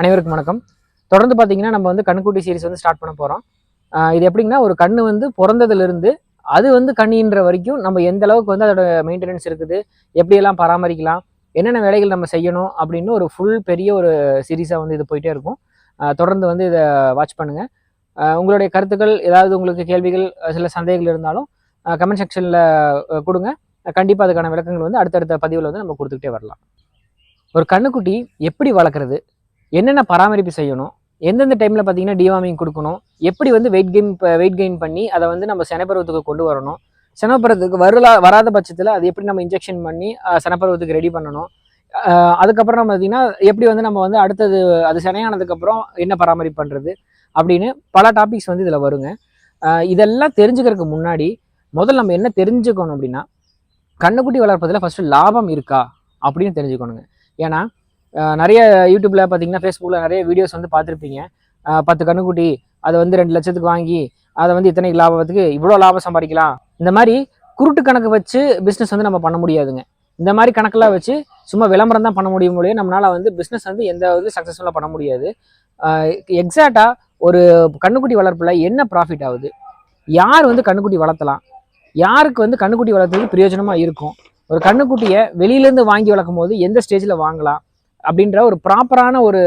அனைவருக்கும் வணக்கம். தொடர்ந்து பார்த்தீங்கன்னா நம்ம வந்து கண்ணுக்குட்டி சீரிஸ் வந்து ஸ்டார்ட் பண்ண போகிறோம் இது எப்படிங்கன்னா ஒரு கண்ணு வந்து பிறந்ததுலேருந்து அது வந்து கண்ணின்ற வரைக்கும் நம்ம எந்த அளவுக்கு வந்து அதோட மெயின்டெனன்ஸ் இருக்குது எப்படியெல்லாம் பராமரிக்கலாம் என்னென்ன வேலைகள் நம்ம செய்யணும் அப்படின்னு ஒரு ஃபுல் பெரிய ஒரு சீரீஸாக வந்து இது போயிட்டே இருக்கும். தொடர்ந்து வந்து இதை வாட்ச் பண்ணுங்கள் உங்களுடைய கருத்துக்கள் ஏதாவது உங்களுக்கு கேள்விகள் சில சந்தேகங்கள் இருந்தாலும் கமெண்ட் செக்ஷனில் கொடுங்க. கண்டிப்பாக அதுக்கான விளக்கங்கள் வந்து அடுத்தடுத்த பதிவில் வந்து நம்ம கொடுத்துக்கிட்டே வரலாம். ஒரு கண்ணுக்குட்டி எப்படி வளர்க்குறது? என்னென்ன பராமரிப்பு செய்யணும்? எந்தெந்த டைமில் பார்த்தீங்கன்னா டிவாமிங் கொடுக்கணும்? எப்படி வந்து வெயிட் கெயின் வெயிட் கெயின் பண்ணி அதை வந்து நம்ம செனப்பருவத்துக்கு கொண்டு வரணும்? செனப்பருவத்துக்கு வரலா வராத பட்சத்தில் அது எப்படி நம்ம இன்ஜெக்ஷன் பண்ணி செனப்பருவத்துக்கு ரெடி பண்ணணும்? அதுக்கப்புறம் நம்ம பார்த்தீங்கன்னா எப்படி வந்து நம்ம வந்து அடுத்தது அது சினையானதுக்கப்புறம் என்ன பராமரிப்பு பண்ணுறது அப்படின்னு பல டாபிக்ஸ் வந்து இதில் வருங்க. இதெல்லாம் தெரிஞ்சுக்கிறதுக்கு முன்னாடி முதல்ல நம்ம என்ன தெரிஞ்சுக்கணும் அப்படின்னா கண்ணுக்குட்டி வளர்ப்பதில் ஃபஸ்ட்டு லாபம் இருக்கா அப்படின்னு தெரிஞ்சுக்கணுங்க. ஏன்னா நிறைய யூடியூப்பில் பார்த்தீங்கன்னா ஃபேஸ்புக்கில் நிறைய வீடியோஸ் வந்து பார்த்துருப்பீங்க. பத்து கண்ணுக்குட்டி அதை வந்து ரெண்டு லட்சத்துக்கு வாங்கி அதை வந்து இத்தனை லாபத்துக்கு இவ்வளோ லாபம் சம்பாதிக்கலாம். இந்த மாதிரி குருட்டு கணக்கு வச்சு பிஸ்னஸ் வந்து நம்ம பண்ண முடியாதுங்க. இந்த மாதிரி கணக்கெல்லாம் வச்சு சும்மா விளம்பரம் தான் பண்ண முடியும் முடியும் நம்மளால் வந்து பிஸ்னஸ் வந்து எந்த இது சக்ஸஸ்ஃபுல்லாக பண்ண முடியாது. எக்ஸாக்டாக ஒரு கண்ணுக்குட்டி வளர்ப்பில் என்ன ப்ராஃபிட் ஆகுது? யார் வந்து கண்ணுக்குட்டி வளர்த்தலாம்? யாருக்கு வந்து கண்ணுக்குட்டி வளர்த்துறது பிரயோஜனமாக இருக்கும்? ஒரு கண்ணுக்குட்டியை வெளியிலேருந்து வாங்கி வளர்க்கும் போது எந்த ஸ்டேஜில் வாங்கலாம்? அப்படின்ற ஒரு ப்ராப்பரான ஒரு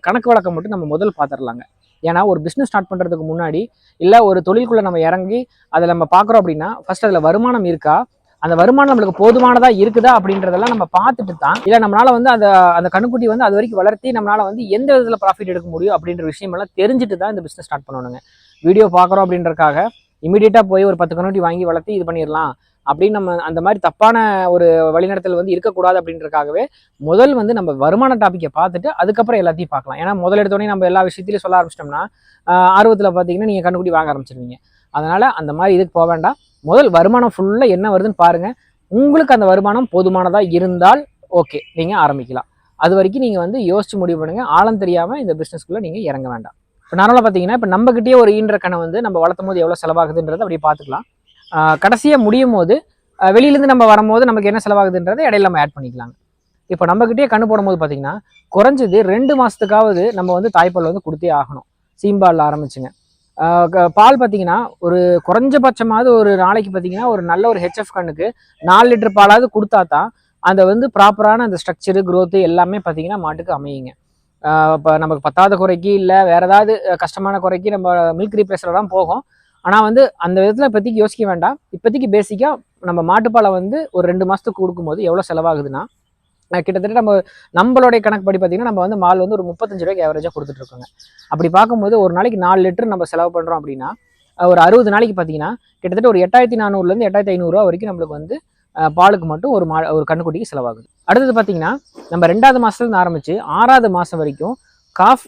கணக்கு வழக்கம் மட்டும் நம்ம முதல் பார்த்துடலாங்க ஏன்னா ஒரு பிஸ்னஸ் ஸ்டார்ட் பண்ணுறதுக்கு முன்னாடி இல்லை ஒரு தொழிலுக்குள்ளே நம்ம இறங்கி அதை நம்ம பார்க்குறோம் அப்படின்னா ஃபர்ஸ்ட் அதில் வருமானம் இருக்கா? அந்த வருமானம் நம்மளுக்கு போதுமானதாக இருக்குதா அப்படின்றதெல்லாம் நம்ம பார்த்துட்டு தான் இல்லை நம்மளால் வந்து அந்த அந்த கண்ணுக்குட்டி வந்து அது வரைக்கும் வளர்த்தி நம்மளால் வந்து எந்த விதத்தில் ப்ராஃபிட் எடுக்க முடியும் அப்படின்ற விஷயமெல்லாம் தெரிஞ்சுட்டு தான் இந்த பிஸ்னஸ் ஸ்டார்ட் பண்ணணுங்க. வீடியோ பார்க்குறோம் அப்படின்றக்காக இமீடியட்டாக போய் ஒரு பத்து கண்ணுக்குட்டி வாங்கி வளர்த்தி இது பண்ணிடலாம் அப்படின்னு நம்ம அந்த மாதிரி தப்பான ஒரு வழிநடத்தல் வந்து இருக்கக்கூடாது அப்படின்றக்காகவே முதல் வந்து நம்ம வருமான டாப்பிக்கை பார்த்துட்டு அதுக்கப்புறம் எல்லாத்தையும் பார்க்கலாம். ஏன்னா முதல் எடுத்தோடனே நம்ம எல்லா விஷயத்திலையும் சொல்ல ஆரம்பிச்சிட்டோம்னா ஆர்வத்தில் பார்த்தீங்கன்னா நீங்கள் கண்டுக்குடி வாங்க ஆரம்பிச்சிருவீங்க. அதனால் அந்த மாதிரி இதுக்கு போக வேண்டாம். முதல் வருமானம் ஃபுல்லாக என்ன வருதுன்னு பாருங்கள் உங்களுக்கு அந்த வருமானம் போதுமானதாக இருந்தால் ஓகே நீங்கள் ஆரம்பிக்கலாம். அது வரைக்கும் நீங்கள் வந்து யோசிச்சு முடிவு பண்ணுங்கள் ஆழம் தெரியாமல் இந்த பிஸ்னஸ்க்குள்ளே நீங்கள் இறங்க வேண்டாம். இப்போ நார்மலாக பார்த்தீங்கன்னா இப்போ நம்மக்கிட்டே ஒரு ஈன்ற கணை வந்து நம்ம வளர்த்தும் போது எவ்வளோ செலவாகுதுன்றதை அப்படியே பார்த்துக்கலாம். கடைசியாக முடியும் போது வெளியிலேருந்து நம்ம வரும்போது நமக்கு என்ன செலவாகுதுன்றதை இடையில நம்ம ஆட் பண்ணிக்கலாங்க. இப்போ நம்மக்கிட்டே கண்ணு போடும்போது பார்த்தீங்கன்னா குறைஞ்சது ரெண்டு மாதத்துக்காவது நம்ம வந்து தாய்ப்பால் வந்து கொடுத்தே ஆகணும். சீம்பால் ஆரம்பிச்சுங்க. பால் பார்த்தீங்கன்னா ஒரு குறைஞ்சபட்சமாவது ஒரு நாளைக்கு பார்த்தீங்கன்னா ஒரு நல்ல ஒரு ஹெச்எஃப் கண்ணுக்கு நாலு லிட்டர் பாலாவது கொடுத்தா தான் அந்த வந்து ப்ராப்பரான அந்த ஸ்ட்ரக்சரு க்ரோத்து எல்லாமே பார்த்தீங்கன்னா மாட்டுக்கு அமையுங்க. இப்போ நமக்கு பத்தாவது குறைக்கு இல்லை வேறு ஏதாவது கஷ்டமான குறைக்கு நம்ம மில்க் ரீப்ளேஸில் தான் போகும். ஆனால் வந்து அந்த விதத்தில் இப்போதைக்கு யோசிக்க வேண்டாம். இப்போதைக்கு பேசிக்காக நம்ம மாட்டுப்பாலை வந்து ஒரு ரெண்டு மாதத்துக்கு கொடுக்கும்போது எவ்வளோ செலவாகுதுன்னா கிட்டத்தட்ட நம்ம நம்மளுடைய படி பார்த்திங்கன்னா நம்ம வந்து மால் வந்து ஒரு முப்பத்தஞ்சு ரூபாய்க்கு ஆவரேஜாக கொடுத்துட்ருக்கோங்க அப்படி பார்க்கும்போது ஒரு நாளைக்கு நாலு லிட்டர் நம்ம செலவு பண்ணுறோம் அப்படின்னா ஒரு அறுபது நாளைக்கு பார்த்தீங்கன்னா கிட்டத்தட்ட ஒரு எட்டாயிரத்தி நானூறுலேருந்து எட்டாயிரத்தி ஐநூறுரூவா வரைக்கும் நம்மளுக்கு வந்து பாலுக்கு மட்டும் ஒரு மா ஒரு கண்ணுக்குட்டிக்கு செலவாகுது. அடுத்தது பார்த்தீங்கன்னா நம்ம ரெண்டாவது மாதத்துலேருந்து ஆரம்பித்து ஆறாவது மாதம் வரைக்கும் காஃப்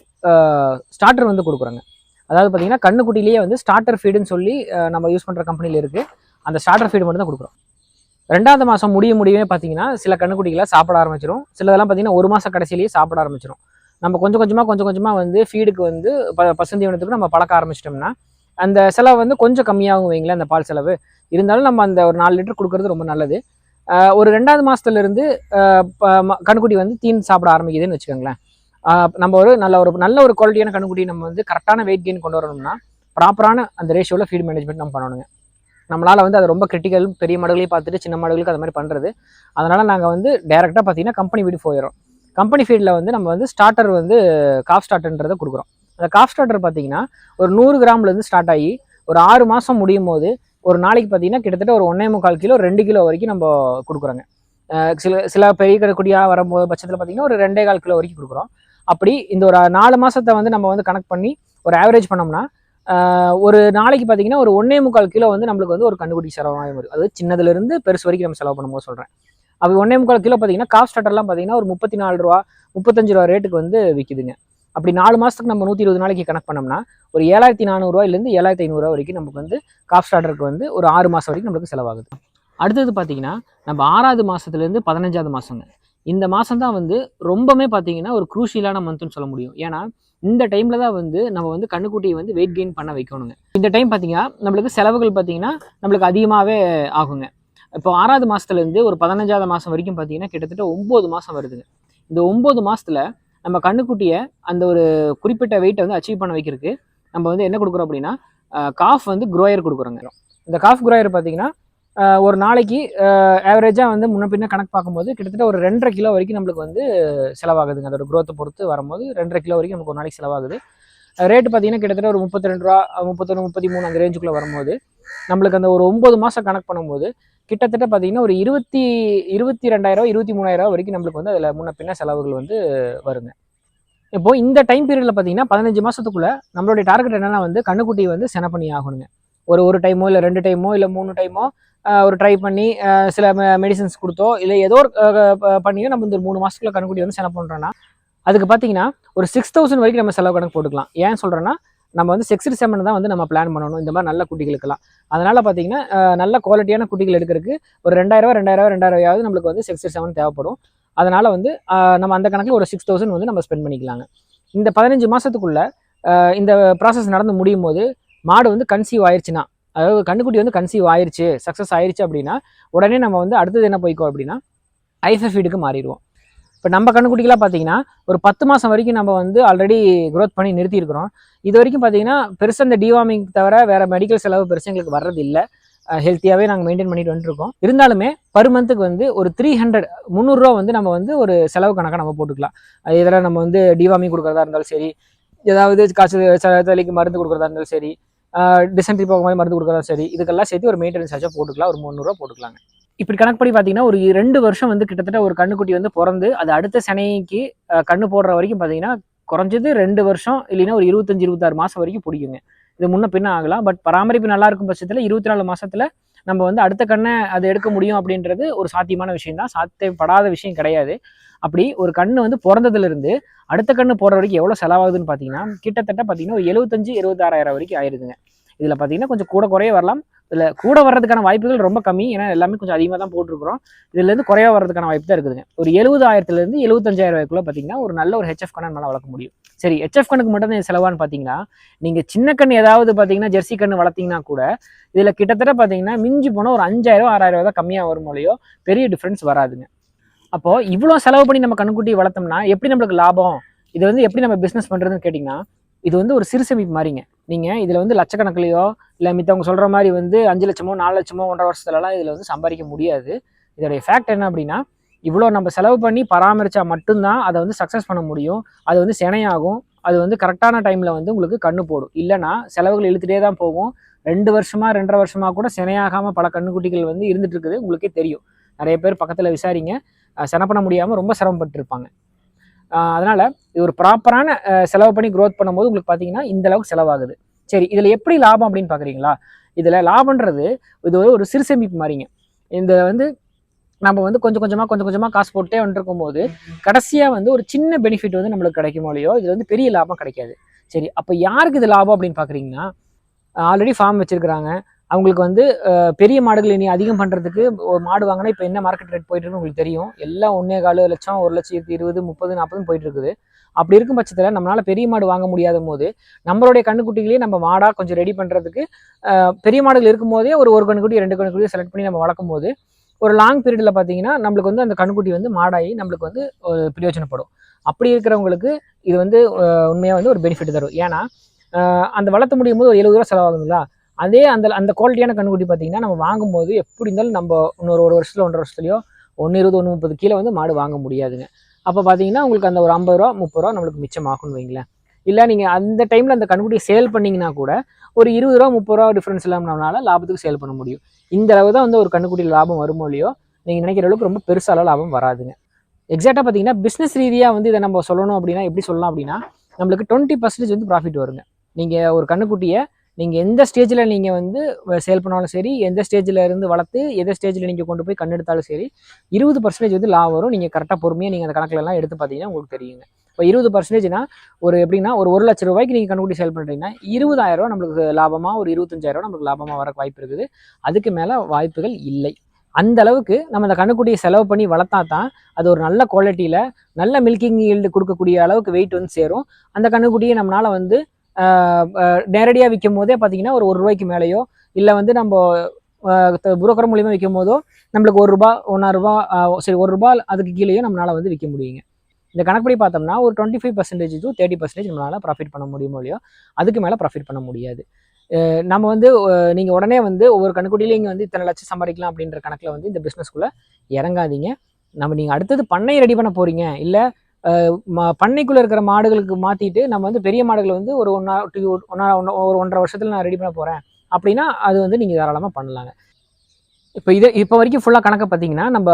ஸ்டார்டர் வந்து கொடுக்குறாங்க. அதாவது பார்த்தீங்கன்னா கண்ணுக்குட்டிலேயே வந்து ஸ்டார்டர் ஃபீடுன்னு சொல்லி நம்ம யூஸ் பண்ணுற கம்பெனியில் இருக்குது அந்த ஸ்டார்டர் ஃபீடு மட்டும் தான் கொடுக்குறோம். ரெண்டாவது மாதம் முடிய முடியவே பார்த்தீங்கன்னா சில கண்ணுக்குட்டிகளை சாப்பிட ஆரம்பிச்சிடும் சிலதெல்லாம் பார்த்தீங்கன்னா ஒரு மாதம் கடைசியிலேயே சாப்பிட ஆரம்பிச்சிடும் நம்ம கொஞ்சம் கொஞ்சமாக கொஞ்சம் கொஞ்சமாக வந்து ஃபீடுக்கு வந்து ப பசுந்தீவனத்துக்கு நம்ம பழக்க ஆரம்பிச்சிட்டோம்னா அந்த செலவு வந்து கொஞ்சம் கம்மியாகும் வைங்களேன் அந்த பால் செலவு. இருந்தாலும் நம்ம அந்த ஒரு நாலு லிட்டர் கொடுக்கறது ரொம்ப நல்லது. ஒரு ரெண்டாவது மாதத்துலேருந்து ப- ம- கண்ணுக்குட்டி வந்து தீன் சாப்பிட ஆரம்பிக்குதுன்னு வச்சுக்கோங்களேன். நம்ம ஒரு நல்ல ஒரு நல்ல ஒரு குவாலிட்டியான கண்ணுக்குடி நம்ம வந்து கரெக்டான வெயிட் கெயின் கொண்டு வரணும்னா ப்ராப்பரான அந்த ரேஷியோவில் ஃபீட் மேனேஜ்மெண்ட் நம்ம பண்ணணுங்க. நம்மளால் வந்து அது ரொம்ப கிரிட்டிக்கல் பெரிய மாடுகளையும் பார்த்துட்டு சின்ன மாடுகளுக்கு அது மாதிரி பண்ணுறது அதனால் நாங்கள் வந்து டேரெக்டாக பார்த்தீங்கன்னா கம்பெனி வீடு போயிடும் கம்பெனி ஃபீல்டில் வந்து நம்ம வந்து ஸ்டார்டர் வந்து காஃப் ஸ்டார்டர்ன்றதை கொடுக்குறோம். அந்த காஃப் ஸ்டார்டர் பார்த்தீங்கன்னா ஒரு நூறு கிராம்லேருந்து ஸ்டார்ட் ஆகி ஒரு ஆறு மாதம் முடியும் போது ஒரு நாளைக்கு பார்த்தீங்கன்னா கிட்டத்தட்ட ஒரு ஒன்றே முக்கால் கிலோ ரெண்டு கிலோ வரைக்கும் நம்ம கொடுக்குறோங்க. சில சில பெரிய குடியாக வரும்போது பட்சத்தில் பார்த்தீங்கன்னா ஒரு ரெண்டே கால் கிலோ வரைக்கும் கொடுக்குறோம். அப்படி இந்த ஒரு நாலு மாதத்தை வந்து நம்ம வந்து கனெக்ட் பண்ணி ஒரு ஆவரேஜ் பண்ணோம்னா ஒரு நாளைக்கு பார்த்தீங்கன்னா ஒரு ஒன்றே முக்கால் கிலோ வந்து நம்மளுக்கு வந்து ஒரு கண்டுபிடி செலவாகும் அது சின்னதுலேருந்து பெருசு வரைக்கும் நம்ம செலவு பண்ணும்போது சொல்கிறேன் அப்படி ஒன்றே முக்கால் கிலோ பார்த்தீங்கன்னா காஃப் ஸ்டார்டர்லாம் பார்த்தீங்கன்னா ஒரு முப்பத்தி நாலு ரூபா முப்பத்தஞ்சு ரூபா ரேட்டுக்கு வந்து விற்கிதுங்க அப்படி நாலு மாதத்துக்கு நம்ம நூற்றி இருபது நாளைக்கு கணக்கு பண்ணோம்னா ஒரு ஏழாயிரத்தி நானூறுரூவாயிலேருந்து ஏழாயிரத்தி ஐநூறுரூவா வரைக்கும் நமக்கு வந்து காஃப் ஸ்டார்டருக்கு வந்து ஒரு ஆறு மாதம் வரைக்கும் நம்மளுக்கு செலவாகுது. அடுத்தது பார்த்தீங்கன்னா நம்ம ஆறாவது மாதத்துலேருந்து பதினஞ்சாவது மாதங்க இந்த மாதம் தான் வந்து ரொம்பவே பார்த்தீங்கன்னா ஒரு குரூஷியலான மந்த்னு சொல்ல முடியும். ஏன்னா இந்த டைமில் தான் வந்து நம்ம வந்து கண்ணுக்குட்டியை வந்து வெயிட் கெயின் பண்ண வைக்கணுங்க. இந்த டைம் பார்த்தீங்கன்னா நம்மளுக்கு செலவுகள் பார்த்தீங்கன்னா நம்மளுக்கு அதிகமாகவே ஆகுங்க. இப்போ ஆறாவது மாதத்துலேருந்து ஒரு பதினஞ்சாவது மாதம் வரைக்கும் பார்த்தீங்கன்னா கிட்டத்தட்ட ஒம்பது மாதம் வருதுங்க. இந்த ஒம்பது மாதத்தில் நம்ம கண்ணுக்குட்டியை அந்த ஒரு குறிப்பிட்ட வெயிட்டை வந்து அச்சீவ் பண்ண வைக்கிறதுக்கு நம்ம வந்து என்ன கொடுக்குறோம் அப்படின்னா காஃப் வந்து குரோயர் கொடுக்குறோங்க. இந்த காஃப் குரோயர் பார்த்தீங்கன்னா ஒரு நாளைக்கு ஆவரேஜாக வந்து முன்ன பின்ன கணக்கு பார்க்கும்போது கிட்டத்தட்ட ஒரு ரெண்டரை கிலோ வரைக்கும் நம்மளுக்கு வந்து செலவாகுதுங்க. அதோட குரோத்தை பொறுத்து வரும்போது ரெண்டரை கிலோ வரைக்கும் நமக்கு ஒரு நாளைக்கு செலவாகுது. ரேட்டு பார்த்தீங்கன்னா கிட்டத்தட்ட ஒரு முப்பத்தி ரெண்டு ரூபா முப்பத்தொன்று முப்பத்தி மூணு அந்த ரேஞ்சுக்குள்ளே வரும்போது நம்மளுக்கு அந்த ஒரு ஒம்பது மாதம் கணக்கு பண்ணும்போது கிட்டத்தட்ட பார்த்தீங்கன்னா ஒரு இருபத்தி இருபத்தி ரெண்டாயிரம் இருபத்தி மூணாயிரம் வரைக்கும் நம்மளுக்கு வந்து அதில் முன்ன பின்ன செலவுகள் வந்து வருங்க. இப்போது இந்த டைம் பீரியடில் பார்த்தீங்கன்னா பதினஞ்சு மாதத்துக்குள்ளே நம்மளுடைய டார்கெட் என்னென்னா வந்து கண்ணுக்குட்டி வந்து செனப்பணி ஆகணுங்க. ஒரு ஒரு டைமோ இல்லை ரெண்டு டைமோ இல்லை மூணு டைமோ ஒரு ட்ரை பண்ணி சில மெடிசன்ஸ் கொடுத்தோ இல்லை ஏதோ ஒரு பண்ணியோ நம்ம இந்த ஒரு மூணு மாதத்துக்குள்ள கண்ணுக்குட்டி வந்து செலவு பண்ணுறோன்னா அதுக்கு பார்த்தீங்கன்னா ஒரு சிக்ஸ் தௌசண்ட் வரைக்கும் நம்ம செலவு கணக்கு போட்டுக்கலாம். ஏன் சொல்கிறேன்னா நம்ம வந்து செக்ஸ்டு செமன் தான் வந்து நம்ம பிளான் பண்ணணும். இந்த மாதிரி நல்ல குட்டிகளுக்கெல்லாம். அதனால் பார்த்தீங்கன்னா நல்ல குவாலிட்டியான குட்டிகள் எடுக்கிறதுக்கு ஒரு ரெண்டாயிரம் ரெண்டாயிரம் ரெண்டாயிரம் நம்மளுக்கு வந்து செக்ஸ்டு செவன் தேவைப்படும். அதனால் வந்து நம்ம அந்த கணக்கில் ஒரு சிக்ஸ் தௌசண்ட் வந்து நம்ம ஸ்பெண்ட் பண்ணிக்கலாங்க. இந்த பதினஞ்சு மாதத்துக்குள்ளே இந்த ப்ராசஸ் நடந்து முடியும் போது மாடு வந்து கன்சீவ் ஆயிடுச்சுன்னா அதாவது கண்ணுக்குட்டி வந்து கன்சீவ் ஆயிடுச்சு சக்ஸஸ் ஆயிடுச்சு அப்படின்னா உடனே நம்ம வந்து அடுத்தது என்ன போய்க்கோ அப்படின்னா ஐஃபர் ஃபீடுக்கு மாறிடுவோம். இப்போ நம்ம கண்ணுக்குட்டிகளாக பார்த்தீங்கன்னா ஒரு பத்து மாதம் வரைக்கும் நம்ம வந்து ஆல்ரெடி க்ரோத் பண்ணி நிறுத்தியிருக்கிறோம். இது வரைக்கும் பார்த்தீங்கன்னா பெருசாக இந்த டிவார்மிங் தவிர வேறு மெடிக்கல் செலவு பெருசாக எங்களுக்கு வர்றது இல்லை ஹெல்த்தியாகவே நாங்கள் மெயின்டைன் பண்ணிட்டு வந்துருக்கோம். இருந்தாலுமே பர் மந்த்துக்கு வந்து ஒரு த்ரீ ஹண்ட்ரட் முந்நூறுரூவா வந்து நம்ம வந்து ஒரு செலவு கணக்காக நம்ம போட்டுக்கலாம். அது இதில் நம்ம வந்து டிவார்மிங் கொடுக்குறதா இருந்தாலும் சரி ஏதாவது காய்ச்சல் தலைக்கு மருந்து கொடுக்குறதா இருந்தாலும் சரி டிசென்ட்ரி போக மாதிரி மருந்து கொடுக்குறதா சரி இதுக்கெல்லாம் சேர்த்து ஒரு மெயின்டெனன்ஸ் சார்ஜாக போட்டுக்கலாம் ஒரு முந்நூறுரூவா போட்டுக்கலாங்க. இப்படி கணக்குப்படி பார்த்தீங்கன்னா ஒரு ரெண்டு வருஷம் வந்து கிட்டத்தட்ட ஒரு கண்ணுக்குட்டி வந்து பிறந்து அது அடுத்த சினைக்கு கண்ணு போடுற வரைக்கும் பார்த்தீங்கன்னா குறைஞ்சது ரெண்டு வருஷம் இல்லைன்னா ஒரு இருபத்தஞ்சு இருபத்தாறு மாதம் வரைக்கும் பிடிக்குங்க. இது முன்ன பின்ன ஆகலாம் பட் பராமரிப்பு நல்லா இருக்கும் பட்சத்தில் இருபத்தி நாலு மாசத்துல நம்ம வந்து அடுத்த கண்ணை அதை எடுக்க முடியும் அப்படின்றது ஒரு சாத்தியமான விஷயம் தான் சாத்தியப்படாத விஷயம் கிடையாது. அப்படி ஒரு கண்ணு வந்து பிறந்ததுல இருந்து அடுத்த கண்ணு போகிற வரைக்கும் எவ்வளோ செலவாகுதுன்னு பார்த்தீங்கன்னா கிட்டத்தட்ட பார்த்தீங்கன்னா ஒரு எழுபத்தஞ்சு எழுபத்தாறாயிரம் வரைக்கும் ஆயிருதுங்க. இதில் பார்த்தீங்கன்னா கொஞ்சம் கூட குறைய வரலாம். இதில் கூட வர்றதுக்கான வாய்ப்புகள் ரொம்ப கம்மி. ஏன்னா எல்லாமே கொஞ்சம் அதிகமாக தான் போட்டிருக்கிறோம். இதுலேருந்து குறையாக வர்றதுக்கான வாய்ப்பு தான் இருக்குதுங்க ஒரு எழுபதாயிரத்துலேருந்து எழுபத்தஞ்சாயிரம் ரூபாய்க்குள்ள பார்த்தீங்கன்னா ஒரு நல்ல ஒரு ஹெச்எஃப் கண்ணை நம்மளால் வளர்க்க முடியும். சரி ஹெச்எஃப் கண்ணுக்கு மட்டும் தான் இது செலவான்னு பார்த்தீங்கன்னா நீங்கள் சின்ன கண் ஏதாவது பார்த்தீங்கன்னா ஜெர்சி கண்ணு வளர்த்தீங்கன்னா கூட இதில் கிட்டத்தட்ட பார்த்தீங்கன்னா மிஞ்சி போனால் ஒரு அஞ்சாயிரம் ஆறாயிரம் தான் கம்மியாக வரும் மொழியோ பெரிய டிஃப்ரென்ஸ் வராதுங்க. அப்போது இவ்வளோ செலவு பண்ணி நம்ம கண்ணுக்குட்டி வளர்த்தோம்னா எப்படி நம்மளுக்கு லாபம்? இது வந்து எப்படி நம்ம பிஸ்னஸ் பண்ணுறதுன்னு கேட்டிங்கன்னா இது வந்து ஒரு சிறு சேமிப்பு மாதிரிங்க. நீங்கள் இதில் வந்து லட்சக்கணக்கிலையோ இல்லை மித்தவங்க சொல்கிற மாதிரி வந்து அஞ்சு லட்சமோ நாலு லட்சமோ ஒன்றரை வருஷத்துலலாம் இதில் வந்து சம்பாதிக்க முடியாது. இதோடைய ஃபேக்ட் என்ன அப்படின்னா இவ்வளோ நம்ம செலவு பண்ணி பராமரித்தா மட்டும்தான் அதை வந்து சக்ஸஸ் பண்ண முடியும். அது வந்து சினையாகும். அது வந்து கரெக்டான டைமில் வந்து உங்களுக்கு கண்ணு போடும். இல்லைன்னா செலவுகள் இழுத்துட்டே தான் போகும். ரெண்டு வருஷமாக ரெண்டரை வருஷமாக கூட சினையாகாமல் பல கண்ணுக்குட்டிகள் வந்து இருந்துட்டு இருக்குது. உங்களுக்கே தெரியும். நிறைய பேர் பக்கத்தில் விசாரிங்க. அஹ் பண்ண முடியாமல் ரொம்ப சிரமப்பட்டிருப்பாங்க. அதனால் இது ஒரு ப்ராப்பரான செலவு பண்ணி க்ரோத் பண்ணும்போது உங்களுக்கு பார்த்தீங்கன்னா இந்த அளவுக்கு செலவாகுது. சரி இதில் எப்படி லாபம் அப்படின்னு பார்க்குறீங்களா இதில் லாபம்ன்றது இது ஒரு ஒரு சிறு சேமிப்பு மாதிரிங்க. இந்த வந்து நம்ம வந்து கொஞ்சம் கொஞ்சமாக கொஞ்சம் கொஞ்சமாக காசு போட்டே வந்துருக்கும் போது கடைசியாக வந்து ஒரு சின்ன பெனிஃபிட் வந்து நம்மளுக்கு கிடைக்குமோ இல்லையோ இது வந்து பெரிய லாபம் கிடைக்காது. சரி அப்போ யாருக்கு இது லாபம் அப்படின்னு பார்க்குறீங்கன்னா ஆல்ரெடி ஃபார்ம் வச்சுருக்கிறாங்க. அவங்களுக்கு வந்து பெரிய மாடுகள் இனி அதிகம் பண்ணுறதுக்கு ஒரு மாடு வாங்கினா இப்போ என்ன மார்க்கெட் ரேட் போயிட்டு இருக்குன்னு உங்களுக்கு தெரியும். எல்லாம் ஒன்றே காலு லட்சம் ஒரு லட்சத்து இருபது முப்பது நாற்பதுன்னு போயிட்டு இருக்குது அப்படி இருக்கும் பட்சத்தில் நம்மளால் பெரிய மாடு வாங்க முடியாத போது நம்மளுடைய கண்ணுக்குட்டிகளையே நம்ம மாடாக கொஞ்சம் ரெடி பண்ணுறதுக்கு பெரிய மாடுகள் இருக்கும் போதே ஒரு ஒரு கண்ணுக்குட்டி ரெண்டு கண்ணுக்குட்டியை செலக்ட் பண்ணி நம்ம வளர்க்கும் போது ஒரு லாங் பீரியடில் பார்த்தீங்கன்னா நம்மளுக்கு வந்து அந்த கண்ணுக்குட்டி வந்து மாடாகி நம்மளுக்கு வந்து ஒரு பிரயோஜனப்படும். அப்படி இருக்கிறவங்களுக்கு இது வந்து உண்மையாக வந்து ஒரு பெனிஃபிட் தரும். ஏன்னா அந்த வளர்த்த முடியும் போது ஒரு எழுபது ரூபா செலவாகுதுங்களா? அதே அந்த அந்த குவாலிட்டியான கண்ணுக்குட்டி பார்த்தீங்கன்னா நம்ம வாங்கும்போது எப்படி இருந்தாலும் நம்ம இன்னொரு ஒரு வருஷத்துல ஒன்றரை வருஷத்துலையோ ஒன்று இருபது ஒன்று முப்பது கீழே வந்து மாடு வாங்க முடியாதுங்க. அப்போ பார்த்தீங்கன்னா உங்களுக்கு அந்த ஒரு ஐம்பது ரூபா முப்பது ரூபா நம்மளுக்கு மிச்சமாகும்னு வைங்களேன். இல்லை நீங்கள் அந்த டைமில் அந்த கண்ணுக்குட்டியை சேல் பண்ணிங்கன்னா கூட ஒரு இருபது ரூபா முப்பது ரூபா டிஃப்ரென்ஸ் இல்லாமனால லாபத்துக்கு சேல் பண்ண முடியும். இந்த அளவு தான் வந்து ஒரு கண்ணுக்குட்டியில் லாபம் வருமோ இல்லையோ நீங்கள் நினைக்கிற அளவுக்கு ரொம்ப பெருசால லாபம் வராதுங்க. எக்ஸாக்டாக பார்த்தீங்கன்னா பிஸ்னஸ் ரீதியாக வந்து இதை நம்ம சொல்லணும் அப்படின்னா எப்படி சொல்லலாம் அப்படின்னா நம்மளுக்கு டுவெண்ட்டி பர்சன்டேஜ் வந்து ப்ராஃபிட் வருங்க. நீங்கள் ஒரு கண்ணுக்குட்டியை நீங்கள் எந்த ஸ்டேஜில் நீங்கள் வந்து சேல் பண்ணாலும் சரி எந்த ஸ்டேஜில் இருந்து வளர்த்து எந்த ஸ்டேஜில் நீங்கள் கொண்டு போய் கண்ணெடுத்தாலும் சரி இருபது பர்சன்டேஜ் வந்து லாபம் வரும். நீங்கள் கரெக்டாக பொறுமையாக நீங்கள் அந்த கணக்கிலலாம் எடுத்து பார்த்தீங்கன்னா உங்களுக்கு தெரியுங்க. இப்போ இருபது பர்சன்டேஜ்னா ஒரு எப்படின்னா ஒரு ஒரு லட்ச ரூபாய்க்கு நீங்கள் கண்ணுக்குட்டி சேல் பண்ணுறீங்கன்னா இருபதாயிரம் ரூபா நம்மளுக்கு லாபமாக ஒரு இருபத்தஞ்சாயிரம் ரூபா நம்மளுக்கு லாபமாக வர வாய்ப்பு இருக்குது. அதுக்கு மேலே வாய்ப்புகள் இல்லை. அந்த அளவுக்கு நம்ம அந்த கண்ணுக்குட்டியை செலவு பண்ணி வளர்த்தா தான் அது ஒரு நல்ல குவாலிட்டியில் நல்ல மில்கிங் ஈல்டு கொடுக்கக்கூடிய அளவுக்கு வெயிட் வந்து சேரும். அந்த கண்ணுக்குட்டியை நம்மளால் வந்து நேரடியாக விற்கும் போதே பார்த்தீங்கன்னா ஒரு ஒரு ரூபாய்க்கு மேலேயோ இல்லை வந்து நம்ம புரோக்கர் மூலியமாக விற்கும் போதோ நம்மளுக்கு ஒரு ரூபா ஒன்றா ரூபா சரி ஒரு ரூபா அதுக்கு கீழேயோ நம்மளால் வந்து விற்க முடியுங்க. இந்த கணக்குப்படி பார்த்தோம்னா ஒரு twenty five percentage to thirty percentage நம்மளால் ப்ராஃபிட் பண்ண முடியுமோ இல்லையோ அதுக்கு மேலே ப்ராஃபிட் பண்ண முடியாது. நம்ம வந்து நீங்கள் உடனே வந்து ஒவ்வொரு கணக்குடியிலையும் இங்கே வந்து இத்தனை லட்சம் சம்பாதிக்கலாம் அப்படின்ற கணக்கில் வந்து இந்த பிஸ்னஸ்க்குள்ளே இறங்காதீங்க. நம்ம நீங்கள் அடுத்தது பண்ணை ரெடி பண்ண போகிறீங்க இல்லை பண்ணைக்குள்ளே இருக்கிற மாடுகளுக்கு மாற்றிட்டு நம்ம வந்து பெரிய மாடுகளை வந்து ஒரு ஒன்றா டூ ஒன்றா ஒரு ஒன்றரை வருஷத்தில் நான் ரெடி பண்ண போகிறேன் அப்படின்னா அது வந்து நீங்கள் தாராளமாக பண்ணலாங்க. இப்போ இதை இப்போ வரைக்கும் ஃபுல்லாக கணக்கை பார்த்தீங்கன்னா நம்ம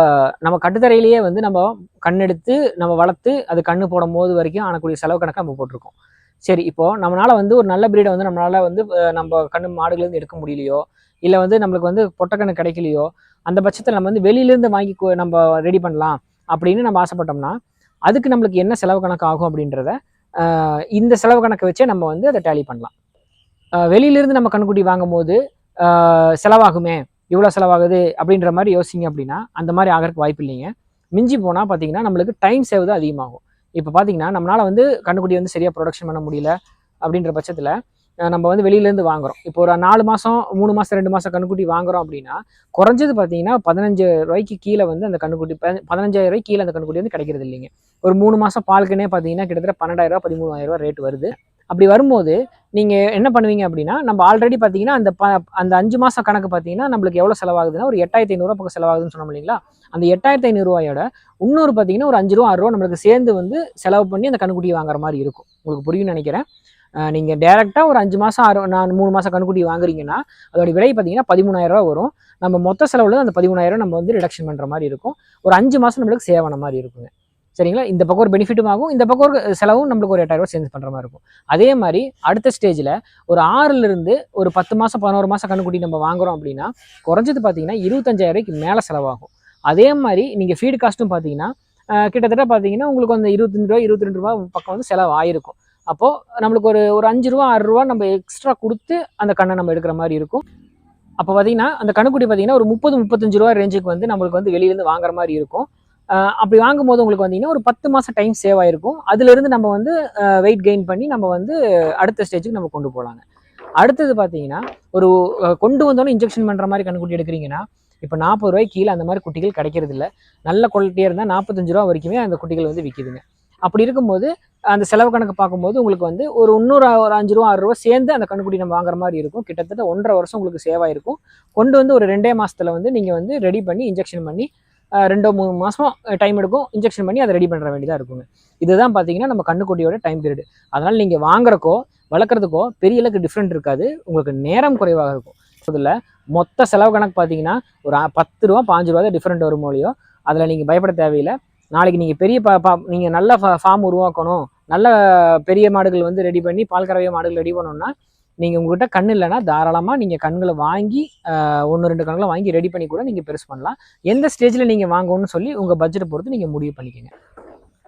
நம்ம கட்டுத்தரையிலேயே வந்து நம்ம கண்ணெடுத்து நம்ம வளர்த்து அது கண்ணு போடும் போது வரைக்கும் ஆனக்கூடிய செலவு கணக்கை நம்ம போட்டிருக்கோம். சரி இப்போது நம்மளால் வந்து ஒரு நல்ல பிரீடை வந்து நம்மளால வந்து நம்ம கண்ணு மாடுகள்லேருந்து எடுக்க முடியலையோ இல்லை வந்து நம்மளுக்கு வந்து பொட்டக்கண்ணு கிடைக்கலையோ அந்த பட்சத்தில் நம்ம வந்து வெளியிலேருந்து வாங்கி நம்ம ரெடி பண்ணலாம் அப்படின்னு நம்ம ஆசைப்பட்டோம்னா அதுக்கு நம்மளுக்கு என்ன செலவு கணக்கு ஆகும் அப்படின்றத இந்த செலவு கணக்கை வச்சே நம்ம வந்து அதை டேலி பண்ணலாம். வெளியிலிருந்து நம்ம கண்ணுக்குட்டி வாங்கும் போது செலவாகுமே இவ்வளோ செலவாகுது அப்படின்ற மாதிரி யோசிங்க அப்படின்னா அந்த மாதிரி ஆகிறதுக்கு வாய்ப்பு இல்லைங்க. மிஞ்சி போனால் பார்த்தீங்கன்னா நம்மளுக்கு டைம் சேவ் தான் அதிகமாகும். இப்போ பார்த்தீங்கன்னா நம்மளால் வந்து கண்ணுக்குட்டி வந்து சரியாக ப்ரொடக்ஷன் பண்ண முடியல அப்படின்ற பட்சத்தில் நம்ம வந்து வெளியிலேருந்து வாங்குறோம். இப்போ ஒரு நாலு மாதம் மூணு மாதம் ரெண்டு மாதம் கண்ணுக்குட்டி வாங்குறோம் அப்படின்னா குறைஞ்சது பார்த்தீங்கன்னா பதினஞ்சு ரூபாய்க்கு கீழே வந்து அந்த கண்ணுக்குட்டி பதினஞ்சாயிரம் ரூபாய்க்கு கீழே அந்த கண்ணுக்குட்டி வந்து கிடைக்கிறது இல்லைங்க. ஒரு மூணு மாதம் பால்க்குனே பார்த்தீங்கன்னா கிட்டத்தட்ட பன்னெண்டாயிரம் ரூபா பதிமூணாயிரம் ரூபா ரேட் வருது. அப்படி வரும்போது நீங்கள் என்ன பண்ணுவீங்க அப்படின்னா நம்ம ஆல்ரெடி பார்த்தீங்கன்னா அந்த ப அந்த அஞ்சு மாதம் கணக்கு பார்த்தீங்கன்னா நம்மளுக்கு எவ்வளோ செலவாகுதுன்னா ஒரு எட்டாயிரத்தி ஐநூறுரூவா பக்கம் செலவாகுதுன்னு சொன்னோம் இல்லைங்களா? அந்த எட்டாயிரத்தி ஐநூறுரூவாயோட இன்னொரு பார்த்தீங்கன்னா ஒரு அஞ்சு ரூபா ஆறு ரூபா நம்மளுக்கு சேர்ந்து வந்து செலவு பண்ணி அந்த கண்ணுக்குட்டி வாங்குற மாதிரி இருக்கும். உங்களுக்கு புரியும்னு நினைக்கிறேன். நீங்கள் டேரெக்டாக ஒரு அஞ்சு மாதம் ஆறு நான் மூணு மாதம் கண்குட்டி வாங்குறீங்கன்னா அதோட விலை பார்த்தீங்கன்னா பதிமூணாயிரம் ரூபா வரும். நம்ம மொத்த செலவில் அந்த பதிமூணாயிரம் நம்ம வந்து ரிடக்ஷன் பண்ணுற மாதிரி இருக்கும். ஒரு அஞ்சு மாதம் நம்மளுக்கு சேவ் ஆன மாதிரி இருக்குங்க. சரிங்களா? இந்த பக்கம் ஒரு பெனிஃபிட்டும் ஆகும். இந்த பக்கம் ஒரு செலவும் நம்மளுக்கு ஒரு எட்டாயிரம் சேஞ்ச் பண்ணுற மாதிரி இருக்கும். அதே மாதிரி அடுத்த ஸ்டேஜில் ஒரு ஆறுலேருந்து ஒரு பத்து மாதம் பதினோரு மாதம் கண்ணுக்குட்டி நம்ம வாங்குறோம் அப்படின்னா குறைஞ்சது பார்த்தீங்கன்னா இருபத்தஞ்சாயிரம் ரூபாய்க்கு மேலே செலவாகும். அதே மாதிரி நீங்கள் ஃபீடு காஸ்ட்டும் பார்த்தீங்கன்னா கிட்டத்தட்ட பார்த்தீங்கன்னா உங்களுக்கு அந்த இருபத்தஞ்சு ரூபா இருபத்தி ரெண்டு ரூபா பக்கம் வந்து செலவு ஆயிருக்கும் அப்போது நம்மளுக்கு ஒரு ஒரு அஞ்சு ரூபா ஆறு ரூபா நம்ம எக்ஸ்ட்ரா கொடுத்து அந்த கண்ணை நம்ம எடுக்கிற மாதிரி இருக்கும். அப்போ பார்த்தீங்கன்னா அந்த கண்ணுக்குட்டி பார்த்தீங்கன்னா ஒரு முப்பது முப்பத்தஞ்சு ரூபா ரேஞ்சுக்கு வந்து நம்மளுக்கு வந்து வெளியிலேருந்து வாங்குற மாதிரி இருக்கும். அப்படி வாங்கும்போது உங்களுக்கு வந்தீங்கன்னா ஒரு பத்து மாதம் டைம் சேவ் ஆகிருக்கும் அதுலேருந்து நம்ம வந்து வெயிட் கெயின் பண்ணி நம்ம வந்து அடுத்த ஸ்டேஜுக்கு நம்ம கொண்டு போகலாங்க. அடுத்தது பார்த்தீங்கன்னா ஒரு கொண்டு வந்தோன்னே இன்ஜெக்ஷன் பண்ணுற மாதிரி கண்ணுக்குட்டி எடுக்கிறீங்கன்னா இப்போ நாற்பது ரூபாய்க்கு கீழே அந்த மாதிரி குட்டிகள் கிடைக்கிறது இல்லை நல்ல குவாலிட்டியாக இருந்தால் நாற்பத்தஞ்சு ரூபா வரைக்குமே அந்த குட்டிகள் வந்து விற்கிதுங்க அப்படி இருக்கும்போது அந்த செலவு கணக்கு பார்க்கும்போது உங்களுக்கு வந்து ஒரு இன்னொரு ஒரு அஞ்சு ரூபா ஆறு ரூபா சேர்ந்து அந்த கண்ணுக்குட்டி நம்ம வாங்குற மாதிரி இருக்கும். கிட்டத்தட்ட ஒன்றரை வருஷம் உங்களுக்கு சேவ் ஆயிருக்கும். கொண்டு வந்து ஒரு ரெண்டே மாதத்தில் வந்து நீங்கள் வந்து ரெடி பண்ணி இன்ஜெக்ஷன் பண்ணி ரெண்டோ மூணு மாதம் டைம் எடுக்கும். இன்ஜெக்ஷன் பண்ணி அதை ரெடி பண்ணுற வேண்டியதாக இருக்குங்க. இதுதான் பார்த்தீங்கன்னா நம்ம கண்ணுக்குட்டியோட டைம் பீரியட் அதனால் நீங்கள் வாங்குறக்கோ வளர்க்குறதுக்கோ பெரிய அளவுக்கு டிஃப்ரெண்ட் இருக்காது. உங்களுக்கு நேரம் குறைவாக இருக்கும். அதில் மொத்த செலவு கணக்கு பார்த்தீங்கன்னா ஒரு பத்து ரூபா பாஞ்சு ரூபா தான் டிஃப்ரெண்ட் வரும் மொழியோ அதில் நீங்கள் பயப்பட தேவையில்லை. நாளைக்கு நீங்கள் பெரிய பா பா நீங்கள் நல்ல ஃபார்ம் உருவாக்கணும். நல்ல பெரிய மாடுகள் வந்து ரெடி பண்ணி பால் கறவைய மாடுகள் ரெடி பண்ணணும்னா நீங்கள் உங்ககிட்ட கண் இல்லைன்னா தாராளமாக நீங்கள் கண்களை வாங்கி ஒன்று ரெண்டு கண்களை வாங்கி ரெடி பண்ணி கூட நீங்கள் பெருசு பண்ணலாம். எந்த ஸ்டேஜில் நீங்கள் வாங்கணும்னு சொல்லி உங்கள் பட்ஜெட்டை பொறுத்து நீங்கள் முடிவு பண்ணிக்கோங்க.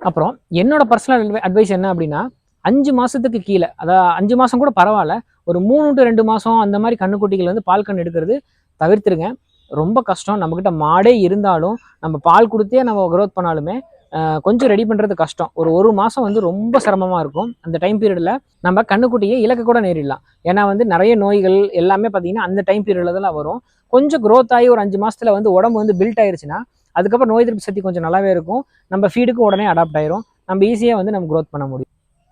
அப்புறம் என்னோட பர்சனல் அட்வைஸ் என்ன அப்படின்னா அஞ்சு மாதத்துக்கு கீழே அதாவது அஞ்சு மாதம் கூட பரவாயில்ல ஒரு மூணு டு ரெண்டு மாதம் அந்த மாதிரி கண்ணுக்குட்டிகள் வந்து பால் கண் எடுக்கிறது தவிர்த்துருங்க. ரொம்ப கஷ்டம். நம்மக்கிட்ட மாடே இருந்தாலும் நம்ம பால் கொடுத்தே நம்ம க்ரோத் பண்ணாலுமே கொஞ்சம் ரெடி பண்ணுறது கஷ்டம். ஒரு ஒரு மாதம் வந்து ரொம்ப சிரமமாக இருக்கும். அந்த டைம் பீரியடில் நம்ம கண்ணுக்குட்டியை இலக்க கூட நேரிடலாம். ஏன்னா வந்து நிறைய நோய்கள் எல்லாமே பார்த்தீங்கன்னா அந்த டைம் பீரியடில் தான் வரும். கொஞ்சம் க்ரோத் ஆகி ஒரு அஞ்சு மாதத்தில் வந்து உடம்பு வந்து பில்ட் ஆயிருச்சுன்னா அதுக்கப்புறம் நோய் எதிர்ப்பு சக்தி கொஞ்சம் நல்லாவே இருக்கும். நம்ம ஃபீடுக்கு உடனே அடாப்ட் ஆயிரும். நம்ம ஈஸியாக வந்து நம்ம க்ரோத் பண்ண முடியும்.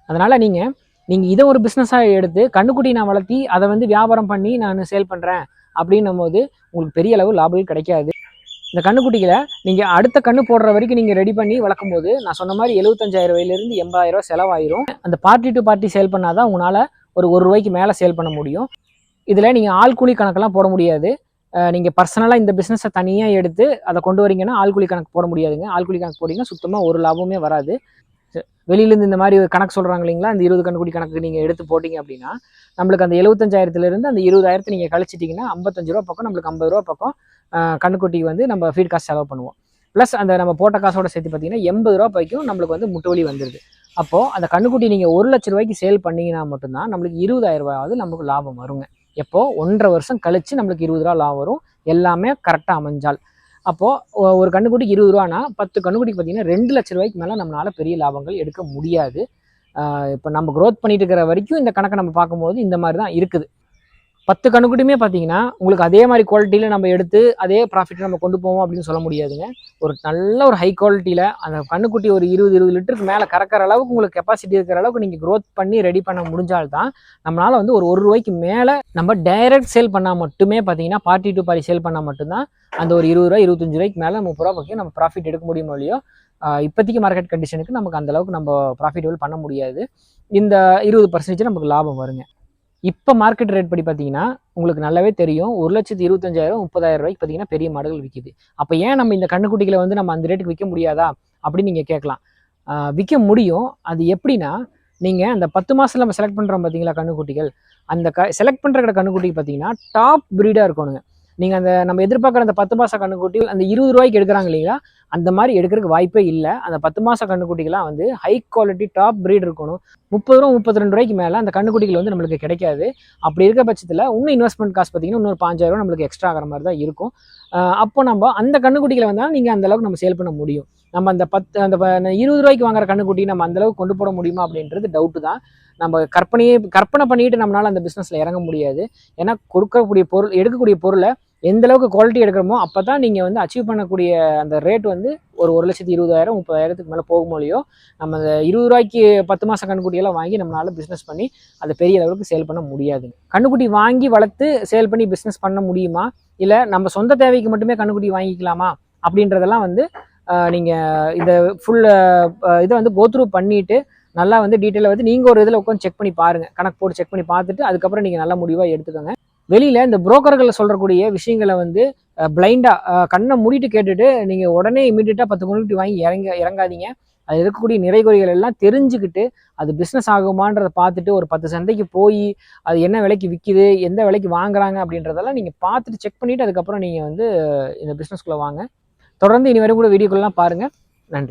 அதனால் நீங்கள் நீங்கள் இதை ஒரு பிஸ்னஸாக எடுத்து கண்ணுக்குட்டி நான் வளர்த்தி அதை வந்து வியாபாரம் பண்ணி நான் சேல் பண்ணுறேன் அப்படின்னும் போது உங்களுக்கு பெரிய அளவு லாபங்கள் கிடைக்காது. இந்த கண்ணுக்குட்டிகளை நீங்கள் அடுத்த கண்ணு போடுற வரைக்கும் நீங்கள் ரெடி பண்ணி வளர்க்கும் போது நான் சொன்ன மாதிரி எழுபத்தஞ்சாயிரம் ரூபாயிலிருந்து எண்பதாயிரம் செலவாயிரும். அந்த பார்ட்டி டு பார்ட்டி சேல் பண்ணால் தான் உங்களால் ஒரு ஒரு ரூபாய்க்கு மேலே சேல் பண்ண முடியும். இதில் நீங்கள் ஆள் கூலி கணக்கெல்லாம் போட முடியாது. நீங்கள் பர்சனலாக இந்த பிஸ்னஸை தனியாக எடுத்து அதை கொண்டு வரீங்கன்னா ஆள் கூலி கணக்கு போட முடியாதுங்க. ஆள் கூலி கணக்கு போட்டிங்கன்னா சுத்தமாக ஒரு லாபமே வராது. வெளியிலேருந்து இந்த மாதிரி ஒரு கணக்கு சொல்கிறாங்க இல்லைங்களா? அந்த இருபது கண்ணுக்குட்டி கணக்கு நீங்கள் எடுத்து போட்டிங்க அப்படின்னா நம்மளுக்கு அந்த எழுபத்தஞ்சாயிரத்துலேருந்து அந்த இருபதாயிரத்தை நீங்கள் கழிச்சிட்டிங்கன்னா ஐம்பத்தஞ்சு ரூபா பக்கம் நம்மளுக்கு ஐம்பது ரூபா பக்கம் கண்ணுக்குட்டிக்கு வந்து நம்ம ஃபீட் காசு செலவு பண்ணுவோம். ப்ளஸ் அந்த நம்ம போட்ட காசோட சேர்த்து பார்த்தீங்கன்னா எண்பது ரூபா வரைக்கும் நம்மளுக்கு வந்து முட்டுவலி வந்துடுது அப்போது அந்த கண்ணுக்குட்டி நீங்கள் ஒரு லட்ச ரூபாய்க்கு சேல் பண்ணீங்கன்னா மட்டும்தான் நம்மளுக்கு இருபதாயிரம் ரூபாயாவது நமக்கு லாபம் வருங்க. எப்போ? ஒன்றரை வருஷம் கழிச்சு நம்மளுக்கு இருபது ரூபா லாபம் வரும். எல்லாமே கரெக்டாக அமைஞ்சால். அப்போது ஒரு கண்ணுக்குட்டிக்கு இருபது ரூபானா பத்து கண்ணுக்குட்டிக்கு பார்த்தீங்கன்னா ரெண்டு லட்ச ரூபாய்க்கு மேலே நம்மளால் பெரிய லாபங்கள் எடுக்க முடியாது. இப்போ நம்ம க்ரோத் பண்ணிட்டு இருக்கிற வரைக்கும் இந்த கணக்கை நம்ம பார்க்கும்போது இந்த மாதிரி தான் இருக்குது. பத்து கண்ணுக்குட்டியுமே பார்த்தீங்கன்னா உங்களுக்கு அதே மாதிரி குவாலிட்டியில் நம்ம எடுத்து அதே ப்ராஃபிட் நம்ம கொண்டு போவோம் அப்படின்னு சொல்ல முடியாதுங்க. ஒரு நல்ல ஒரு ஹை குவாலிட்டியில் அந்த கண்ணுக்குட்டி ஒரு இருபது இருபது லிட்டருக்கு மேலே கறக்கிற அளவுக்கு உங்களுக்கு கெப்பாசிட்டி இருக்கிற அளவுக்கு நீங்கள் க்ரோத் பண்ணி ரெடி பண்ண முடிஞ்சால்தான் நம்மளால் வந்து ஒரு ஒரு ரூபாய்க்கு மேலே நம்ம டைரக்ட் சேல் பண்ணால் மட்டுமே பார்த்தீங்கன்னா பார்ட்டி டு பார்ட்டி சேல் பண்ணால் மட்டும்தான் அந்த ஒரு இருபது ரூபா இருபத்தஞ்சு ரூபாய்க்கு மேலே முப்பது ரூபா பக்கம் நம்ம ப்ராஃபிட் எடுக்க முடியுமோ இல்லையோ இப்போதைக்கு மார்க்கெட் கண்டிஷனுக்கு நமக்கு அந்தளவுக்கு நம்ம ப்ராஃபிட்டபிள் பண்ண முடியாது. இந்த இருபது பர்சன்டேஜ் நமக்கு லாபம் வருங்க. இப்போ மார்க்கெட் ரேட் படி பார்த்தீங்கன்னா உங்களுக்கு நல்லாவே தெரியும். ஒரு லட்சத்து இருபத்தஞ்சாயிரம் முப்பதாயிரம் ரூபாய்க்கு பார்த்தீங்கன்னா பெரிய மாடுகள் விற்கிது அப்போ ஏன் நம்ம இந்த கண்ணுக்குட்டிகளை வந்து நம்ம அந்த ரேட்டுக்கு விற்க முடியாதா? அப்படின்னு நீங்கள் கேட்கலாம். விற்க முடியும். அது எப்படின்னா நீங்கள் அந்த பத்து மாதத்தில் நம்ம செலக்ட் பண்ணுறோம் பார்த்தீங்களா கண்ணுக்குட்டிகள்? அந்த க செலக்ட் பண்ணுற கண்ணுக்குட்டி பார்த்தீங்கன்னா டாப் ப்ரீடாக இருக்கணுங்க. நீங்கள் அந்த நம்ம எதிர்பார்க்குற அந்த பத்து மாத கண்ணுக்குட்டி அந்த இருபது ரூபாய்க்கு எடுக்கிறாங்க இல்லைங்களா? அந்த மாதிரி எடுக்கிறதுக்கு வாய்ப்பே இல்லை. அந்த பத்து மாத கண்ணுக்குட்டிகள்லாம் வந்து ஹை குவாலிட்டி டாப் ப்ரீட் இருக்கணும். முப்பது ரூபா முப்பத்தி ரெண்டு ரூபாய்க்கு மேலே அந்த கண்ணுக்குட்டிகள் வந்து நம்மளுக்கு கிடைக்காது. அப்படி இருக்க பட்சத்தில் இன்னும் இன்வெஸ்ட்மெண்ட் காசு பார்த்தீங்கன்னா இன்னொரு பாஞ்சாயிரம் நம்மளுக்கு எக்ஸ்ட்ரா ஆகிற மாதிரி தான் இருக்கும். அப்போ நம்ம அந்த கண்ணுக்குட்டிகளை வந்தால் நீங்கள் அந்த அளவுக்கு நம்ம சேல் பண்ண முடியும். நம்ம அந்த பத்து அந்த இருபது ரூபாய்க்கு வாங்குற கண்ணுக்குட்டி நம்ம அந்தளவுக்கு கொண்டு போட முடியுமா அப்படின்றது டவுட்டு தான். நம்ம கற்பனையே கற்பனை பண்ணிட்டு நம்மளால் அந்த பிஸ்னஸில் இறங்க முடியாது. ஏன்னா கொடுக்கக்கூடிய பொருள் எடுக்கக்கூடிய பொருளை எந்த அளவுக்கு குவாலிட்டி எடுக்கிறோமோ அப்போ தான் நீங்கள் வந்து அச்சீவ் பண்ணக்கூடிய அந்த ரேட் வந்து ஒரு ஒரு லட்சத்தி இருபதாயிரம் முப்பதாயிரத்துக்கு மேலே போகும் நம்ம அந்த இருபது ரூபாய்க்கு பத்து மாதம் கண்ணுக்குட்டியெல்லாம் வாங்கி நம்மளால் பிஸ்னஸ் பண்ணி அதை பெரிய அளவுக்கு சேல் பண்ண முடியாது கண்ணுக்குட்டி வாங்கி வளர்த்து சேல் பண்ணி பிஸ்னஸ் பண்ண முடியுமா? இல்லை நம்ம சொந்த தேவைக்கு மட்டுமே கண்ணுக்குட்டி வாங்கிக்கலாமா? அப்படின்றதெல்லாம் வந்து நீங்கள் இந்த ஃபுல் இதை வந்து கோத்ரூ பண்ணிவிட்டு நல்லா வந்து டீட்டெயிலாக வந்து நீங்கள் ஒரு இதில் உட்காந்து செக் பண்ணி பாருங்கள் கணக்கு போட்டு செக் பண்ணி பார்த்துட்டு அதுக்கப்புறம் நீங்கள் நல்ல முடிவாக எடுத்துக்கோங்க. வெளியில் இந்த புரோக்கர்களை சொல்கிறக்கூடிய விஷயங்களை வந்து பிளைண்டாக கண்ணை மூடிட்டு கேட்டுட்டு நீங்கள் உடனே இமீடியட்டாக பத்து கண்ணுக்குட்டி வாங்கி இறங்க இறங்காதீங்க. அது இருக்கக்கூடிய நிறைகுறைகள் எல்லாம் தெரிஞ்சுக்கிட்டு அது பிஸ்னஸ் ஆகுமான்றதை பார்த்துட்டு ஒரு பத்து சந்தைக்கு போய் அது என்ன விலைக்கு விற்கிது எந்த விலைக்கு வாங்குறாங்க அப்படின்றதெல்லாம் நீங்கள் பார்த்துட்டு செக் பண்ணிவிட்டு அதுக்கப்புறம் நீங்கள் வந்து இந்த பிஸ்னஸ்குள்ளே வாங்க. தொடர்ந்து இனி வரை கூட வீடியோக்கள்லாம் பாருங்கள் நன்றி.